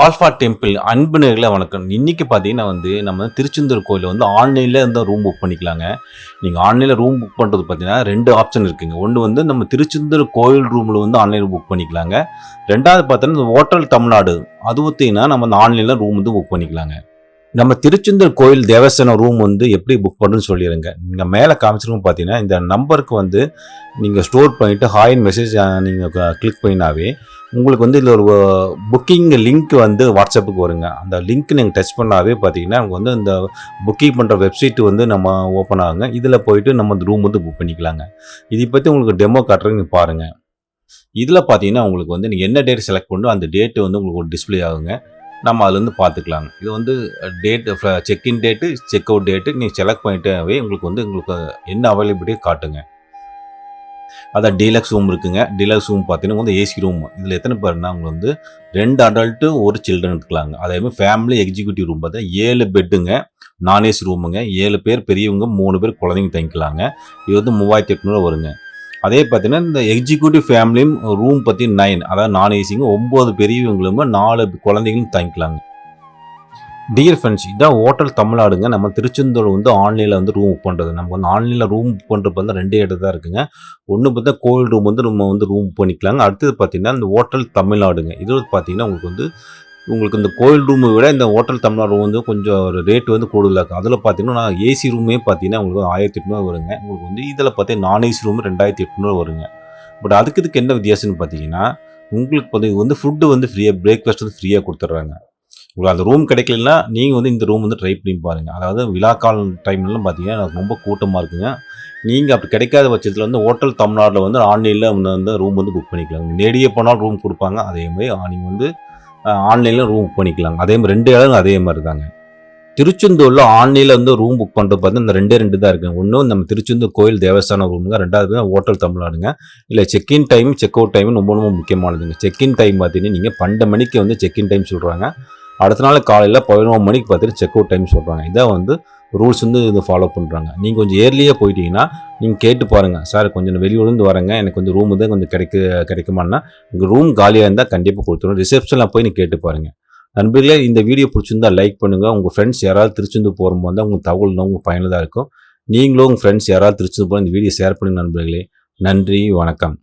Alpha temple அன்பு நேர்களை வணக்கம். இன்றைக்கி பார்த்தீங்கன்னா வந்து நம்ம திருச்செந்தூர் கோயிலில் வந்து ஆன்லைனில் இருந்தால் ரூம் புக் பண்ணிக்கலாங்க. நீங்கள் ஆன்லைனில் ரூம் புக் பண்ணுறது பார்த்தீங்கன்னா ரெண்டு ஆப்ஷன் இருக்குங்க. ஒன்று வந்து நம்ம திருச்செந்தூர் கோயில் ரூமில் வந்து ஆன்லைனில் புக் பண்ணிக்கலாங்க. ரெண்டாவது பார்த்தோன்னா இந்த ஹோட்டல் தமிழ்நாடு அது பார்த்தீங்கன்னா நம்ம அந்த ஆன்லைனில் ரூம் வந்து புக் பண்ணிக்கலாங்க. நம்ம திருச்செந்தூர் கோயில் தேவஸ்தானம் ரூம் வந்து எப்படி புக் பண்ணுன்னு சொல்லிடுங்க. நீங்கள் மேலே காமிச்சிருக்கும் பார்த்தீங்கன்னா இந்த நம்பருக்கு வந்து நீங்கள் ஸ்டோர் பண்ணிவிட்டு ஹாயின் மெசேஜ் நீங்கள் கிளிக் பண்ணினாவே உங்களுக்கு வந்து இதில் ஒரு புக்கிங் லிங்க் வந்து வாட்ஸ்அப்புக்கு வருங்க. அந்த லிங்க் நீங்கள் டச் பண்ணாவே பார்த்தீங்கன்னா உங்களுக்கு வந்து இந்த புக்கிங் பண்ணுற வெப்சைட் வந்து நம்ம ஓப்பன் ஆகுங்க. இதில் போயிட்டு நம்ம இந்த ரூம் வந்து புக் பண்ணிக்கலாங்க. இதை பற்றி உங்களுக்கு டெமோ காட்டுறதுக்கு நீங்கள் பாருங்கள் இதில் பார்த்தீங்கன்னா உங்களுக்கு வந்து நீங்கள் என்ன டேட் செலக்ட் பண்ணோ அந்த டேட்டு வந்து உங்களுக்கு ஒரு டிஸ்ப்ளே ஆகுங்க. நம்ம அதுலேருந்து பார்த்துக்கலாங்க இது வந்து date check in date check out date நீங்கள் செலக்ட் பண்ணிட்டாவே உங்களுக்கு வந்து உங்களுக்கு என்ன அவைலபிலிட்டியை காட்டுங்க. அதான் டீலக்ஸ் ரூம் இருக்குங்க. டீலக்ஸ் ரூம் பார்த்தீங்கன்னா வந்து ஏசி ரூம் இதில் எத்தனை பேர்னா அவங்க வந்து ரெண்டு அடல்ட்டு ஒரு சில்ட்ரன் எடுத்துக்கலாங்க. அதே மாதிரி ஃபேமிலி எக்ஸிக்யூட்டிவ் ரூம் பார்த்தா ஏழு பெட்டுங்க நான் ஏசி ரூமுங்க ஏழு பேர் பெரியவங்க மூணு பேர் குழந்தைங்க தங்கிக்கலாங்க. இது வந்து மூவாயிரத்தி எட்நூறு வருங்க. அதே பார்த்தீங்கன்னா இந்த எக்ஸிக்யூட்டிவ் ஃபேமிலியும் ரூம் பற்றி நைன் அதாவது நான் ஏசிங்க ஒம்பது பெரியவங்களும் நாலு குழந்தைங்களும் தங்கிக்கலாங்க. டியர் ஃப்ரெண்ட்ஸ் இதான் ஹோட்டல் தமிழ்நாடுங்க. நம்ம திருச்செந்தூர் வந்து ஆன்லைனில் வந்து ரூம் புக் பண்ணுறது நம்ம வந்து ஆன்லைனில் ரூம் புக் பண்ணுறது வந்து ரெண்டே இடம் தான் இருக்குங்க. ஒன்று பார்த்தா கோவில் ரூம் வந்து நம்ம வந்து ரூம் பண்ணிக்கலாங்க. அடுத்தது பார்த்தீங்கன்னா இந்த ஹோட்டல் தமிழ்நாடுங்க. இது பார்த்தீங்கன்னா உங்களுக்கு வந்து உங்களுக்கு இந்த கோயில் ரூமை விட இந்த ஹோட்டல் தமிழ்நாடு ரூம் வந்து கொஞ்சம் ஒரு ரேட் வந்து கூடுதலாக இருக்கும். அதில் பார்த்தீங்கன்னா நான் ஏசி ரூமே பார்த்தீங்கன்னா உங்களுக்கு ஆயிரத்தி எட்நூறு வருங்க. உங்களுக்கு வந்து இதில் பார்த்தீங்கன்னா நான் ஏசி ரூம் ரெண்டாயிரத்தி எட்நூறு வருங்க. பட் அதுக்கு இதுக்கு என்ன வித்தியாசம்னு பார்த்தீங்கன்னா உங்களுக்கு வந்து இது வந்து ஃபுட்டு வந்து ஃப்ரீயாக பிரேக்ஃபாஸ்ட் வந்து ஃப்ரீயாக கொடுத்துட்றாங்க. உங்களுக்கு அந்த ரூம் கிடைக்கலனா நீங்கள் வந்து இந்த ரூம் வந்து ட்ரை பண்ணி பாருங்கள் அதாவது விழாக்கால் டைம்லாம் பார்த்தீங்கன்னா எனக்கு ரொம்ப கூட்டமாக இருக்குங்க. நீங்கள் அப்படி கிடைக்காத பட்சத்தில் வந்து ஹோட்டல் தமிழ்நாட்டில் வந்து ஆன்லைனில் வந்து ரூம் வந்து புக் பண்ணிக்கலாங்க. நேடியே போனால் ரூம் கொடுப்பாங்க. அதே மாதிரி நீங்கள் வந்து ஆன்லைனில் ரூம் புக் பண்ணிக்கலாங்க. அதே மாதிரி ரெண்டு இடம் அதே மாதிரி தாங்க. திருச்செந்தூரில் ஆன்லைனில் வந்து ரூம் புக் பண்ணுறது பார்த்தீங்கன்னா இந்த ரெண்டே ரெண்டு தான் இருக்குது ஒன்று நம்ம திருச்செந்தூர் கோயில் தேவஸ்தான ரூமுங்க ரெண்டாவது ஹோட்டல் தமிழ்நாடுங்க. இல்லை check in time check out time ரொம்ப ரொம்ப முக்கியமானதுங்க. செக்இன் டைம் பார்த்தீங்கன்னா நீங்கள் பன்னெண்டு மணிக்கு வந்து செக்இன் டைம் சொல்கிறாங்க அடுத்த நாள் காலையில் பதினோரு மணிக்கு பார்த்துட்டு செக் அவுட் டைம் சொல்கிறாங்க இதான் வந்து ரூல்ஸ் வந்து இது ஃபாலோ பண்ணுறாங்க நீங்கள் கொஞ்சம் ஏர்லியாக போயிட்டீங்கன்னா நீங்கள் கேட்டு பாருங்கள் சார் கொஞ்சம் வெளியூர்லேருந்து வரேங்க. எனக்கு கொஞ்சம் ரூம் தான் கொஞ்சம் கிடைக்க கிடைக்குமான்னா உங்கள் ரூம் காலியாக இருந்தால் கண்டிப்பாக கொடுத்துருவோம் ரிசப்ஷனில் போய் நீங்கள் கேட்டு பாருங்கள் நண்பர்களே இந்த வீடியோ பிடிச்சிருந்தா லைக் பண்ணுங்கள் உங்கள் ஃப்ரெண்ட்ஸ் யாராவது திருச்செந்தூர் போகும்போது உங்கள் தகவல் உங்கள் பயனுள்ளதாக இருக்கும். நீங்களும் உங்கள் ஃப்ரெண்ட்ஸ் யாராவது திருச்செந்து போகிற இந்த வீடியோ ஷேர் பண்ணுங்கள் நண்பர்களே. நன்றி வணக்கம்.